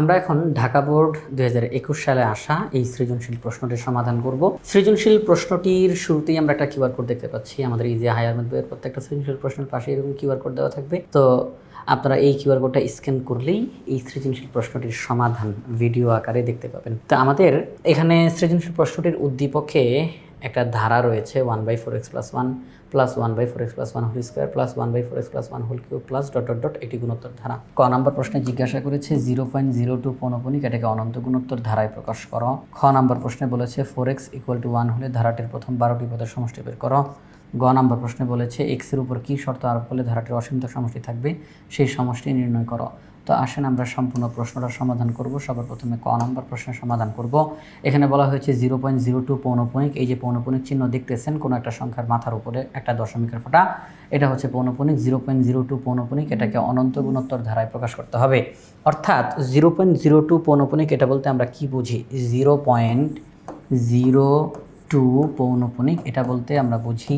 আমরা এখন ঢাকা বোর্ড দুই হাজার একুশ সালে আসা এই সৃজনশীল প্রশ্নটির সমাধান করব। সৃজনশীল প্রশ্নটির শুরুতেই আমরা একটা কিউআর কোড দেখতে পাচ্ছি। আমাদের এই যে হায়ার বইয়ের প্রত্যেকটা সৃজনশীল প্রশ্নের পাশে এরকম কিউআর কোড দেওয়া থাকবে। তো আপনারা এই কিউআর কোডটা স্ক্যান করলেই এই সৃজনশীল প্রশ্নটির সমাধান ভিডিও আকারে দেখতে পাবেন। তো আমাদের এখানে সৃজনশীল প্রশ্নটির উদ্দীপকে একটা ধারা রয়েছে one by four x plus one plus one by four x plus one whole square plus one by four x plus one whole cube plus dot dot dot এটি গুণোত্তর ধারা। ক নম্বর প্রশ্নে জিজ্ঞাসা করেছে জিরো পয়েন্ট জিরো টু পনপনিক, এটাকে অনন্ত গুণোত্তর ধারায় প্রকাশ করো। খ নম্বর প্রশ্নে বলেছে four x equal to one হলে ধারাটির প্রথম বারোটি পদের সমষ্টি বের করো। গ নম্বর প্রশ্নে বলেছে এক্সের উপর কী শর্ত আরোপ করলে ধারাটির অসীমিত সমষ্টি থাকবে? সেই সমষ্টি নির্ণয় করো। তো আসেন আমরা সম্পূর্ণ প্রশ্নটার সমাধান করব। সবার প্রথমে ক নম্বর প্রশ্নের সমাধান করব। এখানে বলা হয়েছে জিরো পয়েন্ট জিরো টু পৌনপনিক। এই যে পৌনপনিক চিহ্ন দেখতেছেন, কোনো একটা সংখ্যার মাথার উপরে একটা দশমিকের ফোঁটা। এটা হচ্ছে পৌনপনিক। জিরো পয়েন্ট জিরো টু পৌনপনিক, এটাকে অনন্ত গুণোত্তর ধারায় প্রকাশ করতে হবে। অর্থাৎ জিরো পয়েন্ট জিরো টু পৌনপনিক, এটা বলতে আমরা কি বুঝি? জিরো পয়েন্ট জিরো টু পৌনপনিক, এটা বলতে আমরা বুঝি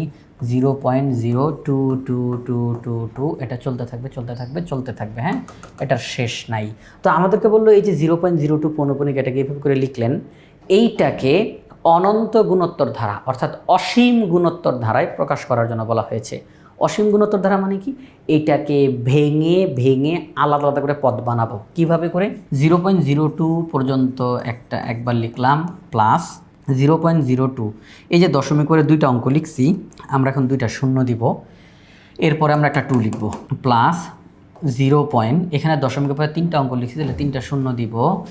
zero point zero two two two two two এটা চলতে থাকবে চলতে থাকবে চলতে থাকবে হ্যাঁ? এটার শেষ নাই। তো আমাদেরকে বলল এই যে জিরো পয়েন্ট জিরো টু পৌনপনিক এটাকে এভাবে করে লিখলেন, এইটাকে অনন্ত গুণোত্তর ধারা, অর্থাৎ অসীম গুণোত্তর ধারায় প্রকাশ করার জন্য বলা হয়েছে। অসীম গুণোত্তর ধারা মানে কি? এটাকে ভেঙে ভেঙে আলাদা আলাদা করে পদ বানাবো। কীভাবে করে? জিরো পয়েন্ট জিরো টু পর্যন্ত একটা একবার লিখলাম, plus zero point zero two. এই যে দশমিক করে দুইটা অঙ্ক লিখছি, আমরা এখন দুইটা শূন্য দিব। এরপরে আমরা একটা টু লিখব। প্লাস জিরো পয়েন্ট এখানে দশমিকের পরে তিনটা অঙ্ক লিখছি, তাহলে তিনটা শূন্য দিব।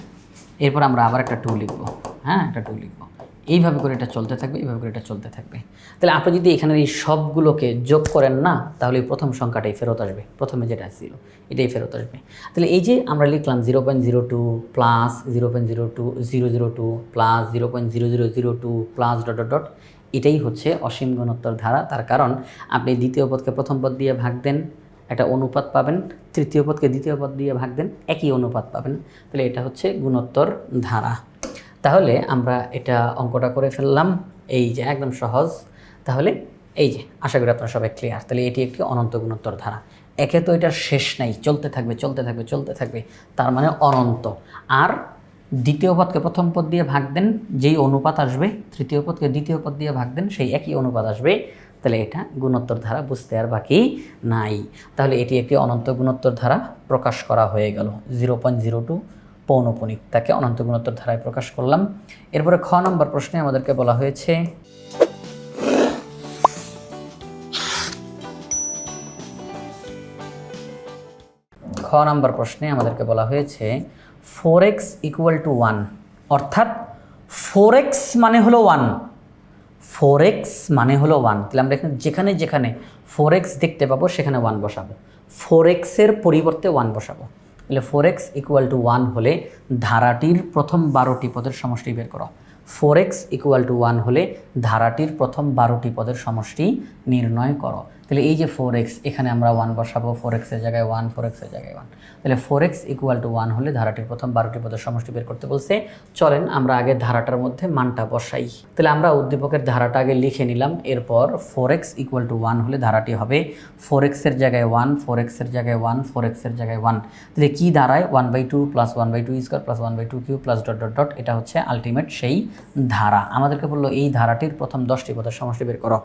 এরপর আমরা আবার একটা টু লিখব। হ্যাঁ একটা টু লিখব। এইভাবে করে এটা চলতে থাকবে, এইভাবে করে এটা চলতে থাকবে। তাহলে আপনি যদি এখানের এই সবগুলোকে যোগ করেন না, তাহলে এই প্রথম সংখ্যাটাই ফেরত আসবে। প্রথমে যেটা ছিল, এটাই ফেরত আসবে। তাহলে এই যে আমরা লিখলাম zero point zero two plus zero point zero two zero zero two plus zero point zero zero zero two plus dot dot dot এটাই হচ্ছে অসীম গুণোত্তর ধারা। তার কারণ আপনি দ্বিতীয় পদকে প্রথম পদ দিয়ে ভাগ দেন, একটা অনুপাত পাবেন। তৃতীয় পদকে দ্বিতীয় পদ দিয়ে ভাগ দেন, একই অনুপাত পাবেন। তাহলে এটা হচ্ছে গুণোত্তর ধারা। তাহলে আমরা এটা অঙ্কটা করে ফেললাম। এই যে, একদম সহজ। তাহলে এই যে, আশা করি আপনারা সবাই ক্লিয়ার তাহলে এটি একটি অনন্ত গুণোত্তর ধারা। একে তো এটা শেষ নাই, চলতে থাকবে চলতে থাকবে চলতে থাকবে, তার মানে অনন্ত। আর দ্বিতীয় পদকে প্রথম পদ দিয়ে ভাগ দেন, যেই অনুপাত আসবে, তৃতীয় পদকে দ্বিতীয় পদ দিয়ে ভাগ দেন, সেই একই অনুপাত আসবে। তাহলে এটা গুণোত্তর ধারা, বুঝতে আর বাকি নাই। তাহলে এটি একটি অনন্ত গুণোত্তর ধারা প্রকাশ করা হয়ে গেল। জিরো পয়েন্ট জিরো টু পৌনপনিক। তাকে অনন্ত গুণোত্তর ধারায় প্রকাশ করলাম। এরপরে খ নম্বর প্রশ্নে আমাদেরকে বলা হয়েছে, খ নম্বর প্রশ্নে আমাদেরকে বলা হয়েছে four x equal to one অর্থাৎ ফোর এক্স মানে হলো ওয়ান ফোর এক্স মানে হলো ওয়ান তাহলে আমরা এখানে যেখানে যেখানে ফোর এক্স দেখতে পাবো, সেখানে ওয়ান বসাবো। ফোর এক্সের পরিবর্তে ওয়ান বসাবো। তাহলে four x equal to one হলে ধারাটির প্রথম বারোটি পদের সমষ্টি বের করো। Four x equal to one হলে ধারাটির প্রথম বারোটি পদের সমষ্টি নির্ণয় করো। তাহলে এই যে ফোর এক্স এখানে আমরা ওয়ান বসাবো ফোর এক্সের জায়গায় ওয়ান ফোর এক্সের জায়গায় ওয়ান তাহলে four x equal to one হলে ধারাটির প্রথম, বারোটি পদের সমষ্টি বের করতে বলছে। চলেন আমরা আগে ধারাটার মধ্যে মানটা বসাই। তাহলে আমরা উদ্দীপকের ধারাটা আগে লিখে নিলাম, এরপর four x equal to one হলে ধারাটি হবে ফোর এক্সের জায়গায় ওয়ান ফোর এক্সের জায়গায় ওয়ান ফোর এক্সের জায়গায় ওয়ান তাহলে কী দাঁড়ায়? One by two plus one by two square plus one by two cube plus dot dot dot এটা হচ্ছে আলটিমেট সেই ধারা। আমাদেরকে বলল, এই ধারাটির প্রথম দশটি পদের সমষ্টি বের করো।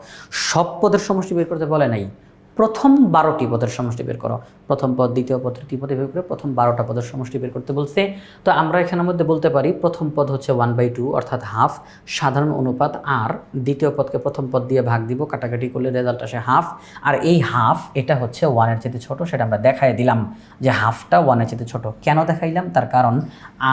সব পদের সমষ্টি বের করতে বলে নাই। ไทย প্রথম বারোটি পদের সমষ্টি বের করো। প্রথম পদ, দ্বিতীয় পদ, তৃতীয় পদে বের করে প্রথম বারোটা পদের সমষ্টি বের করতে বলছে। তো আমরা এখানের মধ্যে বলতে পারি, প্রথম পদ হচ্ছে ওয়ান বাই টু অর্থাৎ হাফ সাধারণ অনুপাত আর দ্বিতীয় পদকে প্রথম পদ দিয়ে ভাগ দিব, কাটাকাটি করলে রেজাল্ট আসে হাফ আর এই হাফ এটা হচ্ছে ওয়ানের চেয়ে ছোট, সেটা আমরা দেখাই দিলাম যে হাফটা ওয়ানের চেয়ে ছোট। কেন দেখাইলাম? তার কারণ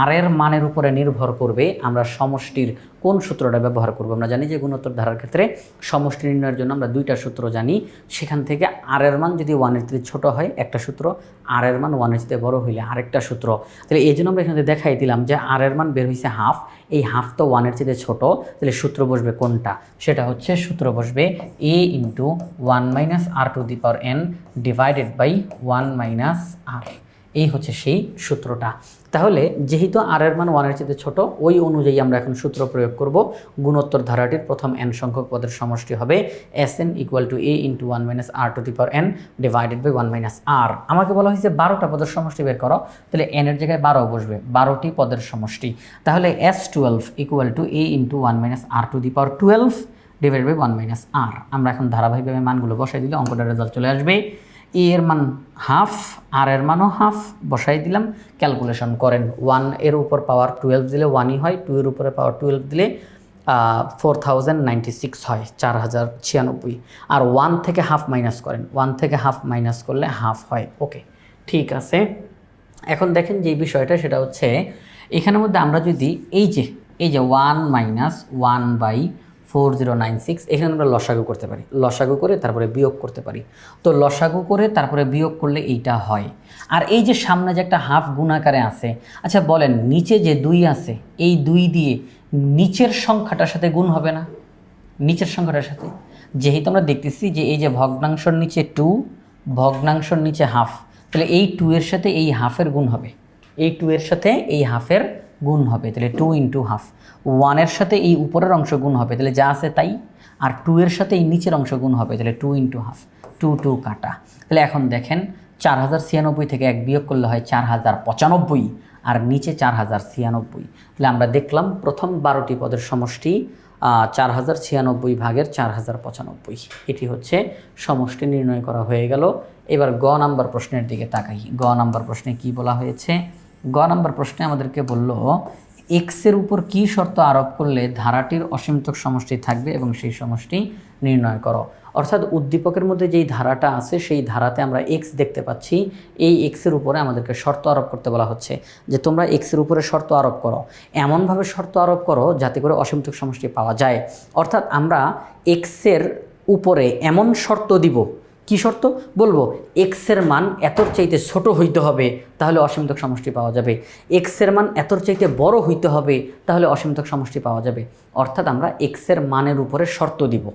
আর এর মানের উপরে নির্ভর করবে আমরা সমষ্টির কোন সূত্রটা ব্যবহার করব। আমরা জানি যে গুণোত্তর ধারার ক্ষেত্রে সমষ্টি নির্ণয়ের জন্য আমরা দুইটা সূত্র জানি। সেখান থেকে আর এর মান যদি ওয়ানের চেয়ে ছোটো হয়, একটা সূত্র আর এর মান ওয়ানের চেয়ে বড় হইলে আরেকটা সূত্র। তাহলে এই জন্য আমরা এখানে দেখাই দিলাম যে আর এর মান বের হয়েছে হাফ এই হাফ তো ওয়ানের থেকে ছোট, তাহলে সূত্র বসবে কোনটা? সেটা হচ্ছে সূত্র বসবে a into one minus r to the power n divided by one minus r এই হচ্ছে সেই সূত্রটা। তাহলে যেহেতু আর এর মান ওয়ানের চেয়ে ছোট, ওই অনুযায়ী আমরা এখন সূত্র প্রয়োগ করব। গুণোত্তর ধারাটির প্রথম এন সংখ্যক পদের সমষ্টি হবে S n equal to a into one minus r to the power n divided by one minus r আমাকে বলা হয়েছে বারোটা পদের সমষ্টি বের করো, তাহলে এন এর জায়গায় বারো বসবে, বারোটি পদের সমষ্টি। তাহলে S twelve equal to a into one minus r to the power twelve divide by one minus r আমরা এখন ধারাবাহিকভাবে মানগুলো বসাই দিলে অঙ্কটার রেজাল্ট চলে আসবে। এ এর মান হাফ, আর এর মানও হাফ। বসাই দিলাম ক্যালকুলেশন করেন। ওয়ানের উপর পাওয়ার টুয়েলভ দিলে ওয়ানই হয় টু এর উপরে পাওয়ার টুয়েলভ দিলে ফোর থাউজেন্ড নাইনটি সিক্স হয়, চার হাজার ছিয়ানব্বই। আর ওয়ান থেকে হাফ মাইনাস করেন। ওয়ান থেকে হাফ মাইনাস করলে হাফ হয়। ওকে ঠিক আছে। এখন দেখেন যে বিষয়টা, সেটা হচ্ছে, এখানের মধ্যে আমরা যদি এই যে এই যে one minus one by four zero nine six এখানে আমরা লসাগু করতে পারি। লসাগু করে তারপরে বিয়োগ করতে পারি। তো লসাগু করে তারপরে বিয়োগ করলে এইটা হয়। আর এই যে সামনে যে একটা হাফ গুণাকারে আছে আচ্ছা বলেন নিচে যে দুই আছে, এই দুই দিয়ে নিচের সংখ্যাটার সাথে গুণ হবে না? নিচের সংখ্যাটার সাথে। যেহেতু আমরা দেখতেছি যে এই যে ভগ্নাংশর নিচে টু ভগ্নাংশর নিচে হাফ তাহলে এই টু এর সাথে এই হাফের গুণ হবে। এই টু এর সাথে এই হাফের গুণ হবে, তাহলে টু ইন্টু হাফ ওয়ানের সাথে এই উপরের অংশ গুণ হবে, তাহলে যা আছে তাই। আর টু এর সাথে এই নিচের অংশ গুণ হবে, তাহলে two into half two two কাটা। তাহলে এখন দেখেন, চার হাজার ছিয়ানব্বই থেকে এক বিয়োগ করলে হয় চার হাজার পঁচানব্বই, আর নিচে চার হাজার ছিয়ানব্বই। তাহলে আমরা দেখলাম প্রথম বারোটি পদের সমষ্টি চার হাজার ছিয়ানব্বই ভাগের চার হাজার পঁচানব্বই। এটি হচ্ছে সমষ্টি নির্ণয় করা হয়ে গেল। এবার গ নাম্বার প্রশ্নের দিকে তাকাই। গ নাম্বার প্রশ্নে কি বলা হয়েছে? গ নাম্বার প্রশ্নে আমাদেরকে বলল, এক্সের উপর কি শর্ত আরোপ করলে ধারাটির অসীমতক সমষ্টি থাকবে এবং সেই সমষ্টি নির্ণয় করো? অর্থাৎ উদ্দীপকের মধ্যে যেই ধারাটা আছে, সেই ধারাতে আমরা এক্স দেখতে পাচ্ছি। এই এক্সের উপরে আমাদেরকে শর্ত আরোপ করতে বলা হচ্ছে যে তোমরা এক্সের উপরে শর্ত আরোপ করো। এমনভাবে শর্ত আরোপ করো যাতে করে অসীমতক সমষ্টি পাওয়া যায়। অর্থাৎ আমরা এক্সের উপরে এমন শর্ত দিব কি শর্ত? বলব এক্সের মান এতর চাইতে ছোট হইতে হবে, তাহলে অসীমতক সমষ্টি পাওয়া যাবে। এক্সের মান এতর চাইতে বড় হইতে হবে, তাহলে অসীমতক সমষ্টি পাওয়া যাবে। অর্থাৎ আমরা এক্সের মানের উপরে শর্ত দিব।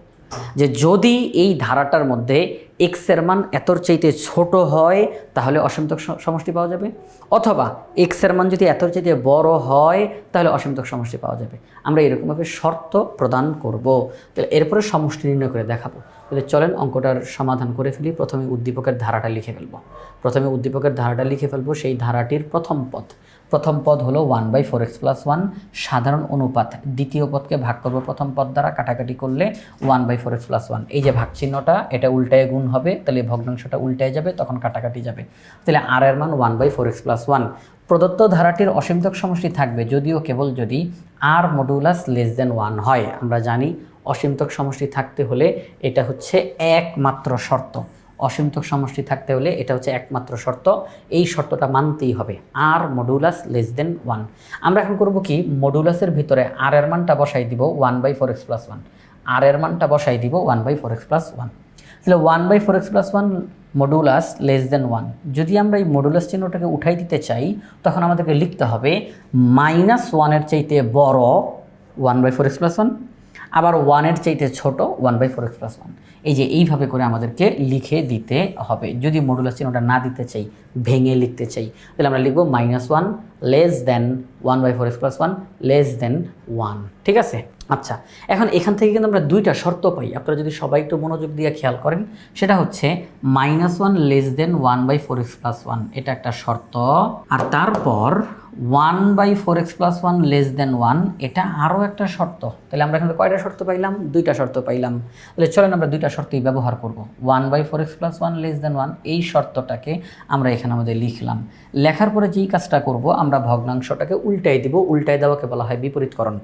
যে যদি এই ধারাটার মধ্যে এক্সের মান এতর চাইতে ছোট হয়, তাহলে অসীমতক সমষ্টি পাওয়া যাবে। অথবা এক্সের মান যদি এতর চাইতে বড় হয়, তাহলে অসীমতক সমষ্টি পাওয়া যাবে। আমরা এরকমভাবে শর্ত প্রদান করব। তাহলে এরপরে সমষ্টি নির্ণয় করে দেখাবো। তাহলে চলেন অঙ্কটার সমাধান করে ফেলি। প্রথমে উদ্দীপকের ধারাটা লিখে ফেলব। প্রথমে উদ্দীপকের ধারাটা লিখে ফেলব সেই ধারাটির প্রথম পদ। প্রথম পদ হলো one by four x plus one. সাধারণ অনুপাত দ্বিতীয় পদকে ভাগ করব প্রথম পদ দ্বারা। কাটাকাটি করলে one by four x plus one. এই যে ভাগ চিহ্নটা এটা উল্টায় গুণ হবে। তাহলে ভগ্নাংশটা উল্টায় যাবে, তখন কাটাকাটি যাবে। তাহলে আর এর মান one by four x plus one. প্রদত্ত ধারাটির অসীমতক সমষ্টি থাকবে, যদিও কেবল যদি r modulus less than one হয়। আমরা জানি অসীমতক সমষ্টি থাকতে হলে এটা হচ্ছে একমাত্র শর্ত। অসীমতক সমষ্টি থাকতে হলে এটা হচ্ছে একমাত্র শর্ত। এই শর্তটা মানতেই হবে। R modulus less than one আমরা এখন করব কি? মডুলাসের ভিতরে আর এর মানটা বসাই দিব one by four x plus one r এর মানটা বসাই দিব one by four x plus one তাহলে one by four x plus one modulus less than one যদি আমরা এই মডুলাস চিহ্নটাকে উঠাই দিতে চাই, তখন আমাদেরকে লিখতে হবে মাইনাস ওয়ানের চাইতে বড় one by four x plus one আবার ওয়ানের চাইতে ছোট one by four x plus one এই যে এইভাবে করে আমাদেরকে লিখে দিতে হবে। যদি মডুলাস চিহ্নটা না দিতে চাই, ভেঙে লিখতে চাই, তাহলে আমরা লিখব minus one less than one by four x plus one less than one ঠিক আছে? আচ্ছা এখন এখান থেকে কিন্তু আমরা দুইটা শর্ত পাই। আপনারা যদি সবাই একটু মনোযোগ দিয়ে খেয়াল করেন, সেটা হচ্ছে minus one less than one by four x plus one এটা একটা শর্ত। আর তারপর one by four x plus one less than one এটা আরও একটা শর্ত। তাহলে আমরা এখানে কয়টা শর্ত পাইলাম? দুইটা শর্ত পাইলাম। তাহলে চলেন আমরা দুইটা শর্তই ব্যবহার করব। One by four x plus one less than one এই শর্তটাকে আমরা এখানে আমাদের লিখলাম। লেখার পরে যেই কাজটা করব, আমরা ভগ্নাংশটাকে উল্টাই দিব উল্টাই দেওয়াকে বলা হয় বিপরীতকরণ।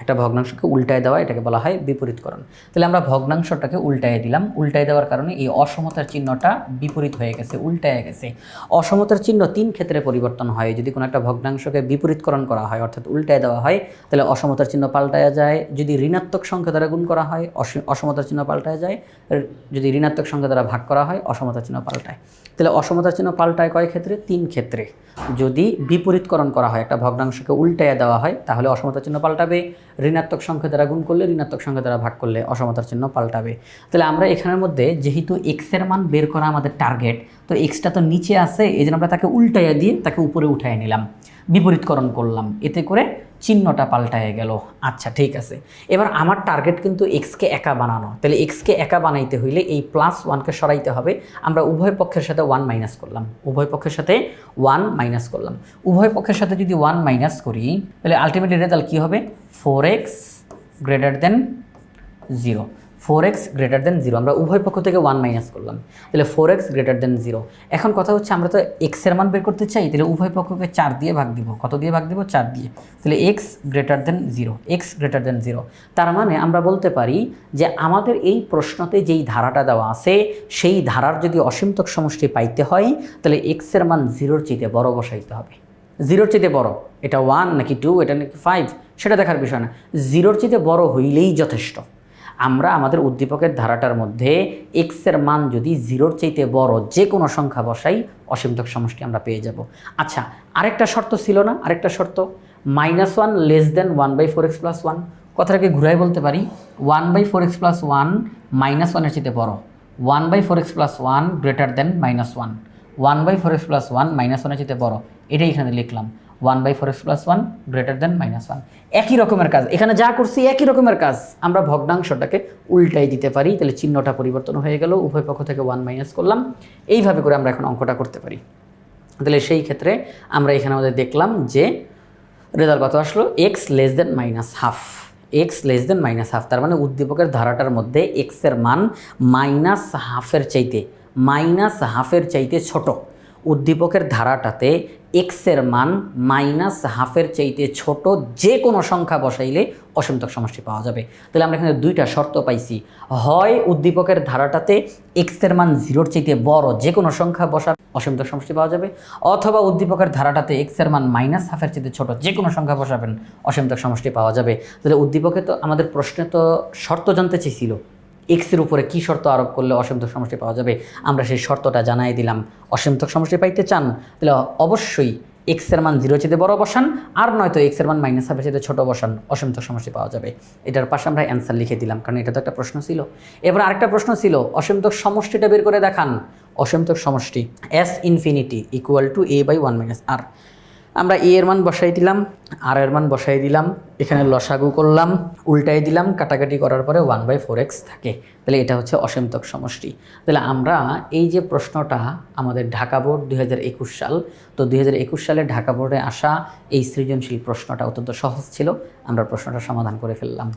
একটা ভগ্নাংশকে উল্টায় দেওয়া, এটাকে বলা হয় বিপরীতকরণ। তাহলে আমরা ভগ্নাংশটাকে উল্টায় দিলাম। উল্টায় দেওয়ার কারণে এই অসমতার চিহ্নটা বিপরীত হয়ে গেছে, উল্টায় গেছে। অসমতার চিহ্ন তিন ক্ষেত্রে পরিবর্তন হয়। যদি কোনো একটা ভগ্নাংশকে বিপরীতকরণ করা হয়, অর্থাৎ উল্টায় দেওয়া হয়, তাহলে অসমতার চিহ্ন পাল্টায়া যায়। যদি ঋণাত্মক সংখ্যা দ্বারা গুণ করা হয় অসমতার চিহ্ন পাল্টায় যায়। যদি ঋণাত্মক সংখ্যা দ্বারা ভাগ করা হয়, অসমতার চিহ্ন পাল্টায়। তাহলে অসমতার চিহ্ন পাল্টায় কয় ক্ষেত্রে? তিন ক্ষেত্রে। যদি বিপরীতকরণ করা হয়, একটা ভগ্নাংশকে উল্টায় দেওয়া হয়, তাহলে অসমতার চিহ্ন পাল্টাবে। ঋণাত্মক সংখ্যা দ্বারা গুণ করলে ঋণাত্মক সংখ্যা দ্বারা ভাগ করলে অসমতার চিহ্ন পাল্টাবে। তাহলে আমরা এখানের মধ্যে যেহেতু এক্সের মান বের করা আমাদের টার্গেট তো এক্সটা তো নিচে আছে, এই জন্য আমরা তাকে উল্টাইয়া দিয়ে তাকে উপরে উঠাই নিলাম, বিপরীতকরণ করলাম। এতে করে চিহ্নটা পাল্টায় গেল। আচ্ছা ঠিক আছে। এবার আমার টার্গেট কিন্তু এক্সকে একা বানানো। তাহলে এক্সকে একা বানাইতে হইলে এই প্লাস ওয়ানকে সরাইতে হবে। আমরা উভয় পক্ষের সাথে ওয়ান মাইনাস করলাম। উভয় পক্ষের সাথে ওয়ান মাইনাস করলাম। উভয় পক্ষের সাথে যদি ওয়ান মাইনাস করি, তাহলে আলটিমেটলি রেজাল্ট কী হবে? Four x greater than zero four x greater than zero আমরা উভয় পক্ষ থেকে ওয়ান মাইনাস করলাম। তাহলে four x greater than zero এখন কথা হচ্ছে আমরা তো এক্সের মান বের করতে চাই, তাহলে উভয় পক্ষকে চার দিয়ে ভাগ দিব। কত দিয়ে ভাগ দিব? চার দিয়ে। তাহলে x greater than zero x greater than zero তার মানে আমরা বলতে পারি যে আমাদের এই প্রশ্নতে যেই ধারাটা দেওয়া আছে, সেই ধারার যদি অসীমতক সমষ্টি পাইতে হয়, তাহলে এক্সের মান জিরোর চেয়ে বড় বসাইতে হবে। জিরোর চেয়ে বড়। এটা ওয়ান নাকি টু এটা নাকি ফাইভ সেটা দেখার বিষয় না। জিরোর চেয়ে বড় হইলেই যথেষ্ট। আমরা আমাদের উদ্দীপকের ধারাটার মধ্যে এক্সের মান যদি জিরোর চাইতে বড় যে কোনো সংখ্যা বসাই অসীমতক সমষ্টি আমরা পেয়ে যাব। আচ্ছা আরেকটা শর্ত ছিল না? আরেকটা শর্ত? Minus one less than one by four x plus one কথাটাকে ঘুরাই বলতে পারি। One by four x plus one minus ওয়ানের চাইতে বড়। One by four x plus one greater than minus one one by four x plus one minus ওয়ানের চেয়ে বড়। এটাই এখানে লিখলাম। One by four x plus one greater than minus one. একই রকমের কাজ। এখানে যা করছি একই রকমের কাজ। আমরা ভগ্নাংশটাকে উল্টাই দিতে পারি। তাহলে চিহ্নটা পরিবর্তন হয়ে গেল। উভয় পক্ষ থেকে ওয়ান মাইনাস করলাম। এইভাবে করে আমরা এখন অঙ্কটা করতে পারি। তাহলে সেই ক্ষেত্রে আমরা এখানে আমাদের দেখলাম যে রেজাল্ট কত আসলো? X less than minus half x less than minus half তার মানে উদ্দীপকের ধারাটার মধ্যে এক্সের মান মাইনাস হাফের চাইতে মাইনাস হাফের চাইতে ছোট। উদ্দীপকের ধারাটাতে এক্সের মান মাইনাস হাফের চাইতে ছোট যে কোনো সংখ্যা বসাইলে অসীমতক সমষ্টি পাওয়া যাবে। তাহলে আমরা এখানে দুইটা শর্ত পাইছি। হয় উদ্দীপকের ধারাটাতে এক্সের মান জিরোর চাইতে বড় যে কোনো সংখ্যা বসা অসীমতক সমষ্টি পাওয়া যাবে, অথবা উদ্দীপকের ধারাটাতে এক্সের মান মাইনাস হাফের চাইতে ছোট যে কোনো সংখ্যা বসাবেন অসীমতক সমষ্টি পাওয়া যাবে। তাহলে উদ্দীপকে তো আমাদের প্রশ্নে তো শর্ত জানতে চেয়েছিল। এক্সের উপরে কী শর্ত আরোপ করলে অসীমতক সমষ্টি পাওয়া যাবে? আমরা সেই শর্তটা জানাই দিলাম। অসীমতক সমষ্টি পাইতে চান, তাহলে অবশ্যই এক্সের মান জিরো চেয়ে বড় বসান, আর নয়তো এক্সের মান মাইনাস হাফের চেয়ে ছোটো বসান, অসীমতক সমষ্টি পাওয়া যাবে। এটার পাশে আমরা অ্যান্সার লিখে দিলাম, কারণ এটা তো একটা প্রশ্ন ছিল। এবার আরেকটা প্রশ্ন ছিল, অসীমতক সমষ্টিটা বের করে দেখান। অসীমতক সমষ্টি S infinity equal to a by one minus r আমরা এ এর মান বসাই দিলাম, আর এর মান বসাই দিলাম, এখানে লসাগু করলাম, উল্টাই দিলাম, কাটাকাটি করার পরে ওয়ান বাই ফোর এক্স থাকে। তাহলে এটা হচ্ছে অসীমতক সমষ্টি। তাহলে আমরা এই যে প্রশ্নটা আমাদের ঢাকা বোর্ড দুই হাজার একুশ সাল, তো দুই হাজার একুশ সালে ঢাকা বোর্ডে আসা এই সৃজনশীল প্রশ্নটা অত্যন্ত সহজ ছিল। আমরা প্রশ্নটা সমাধান করে ফেললাম।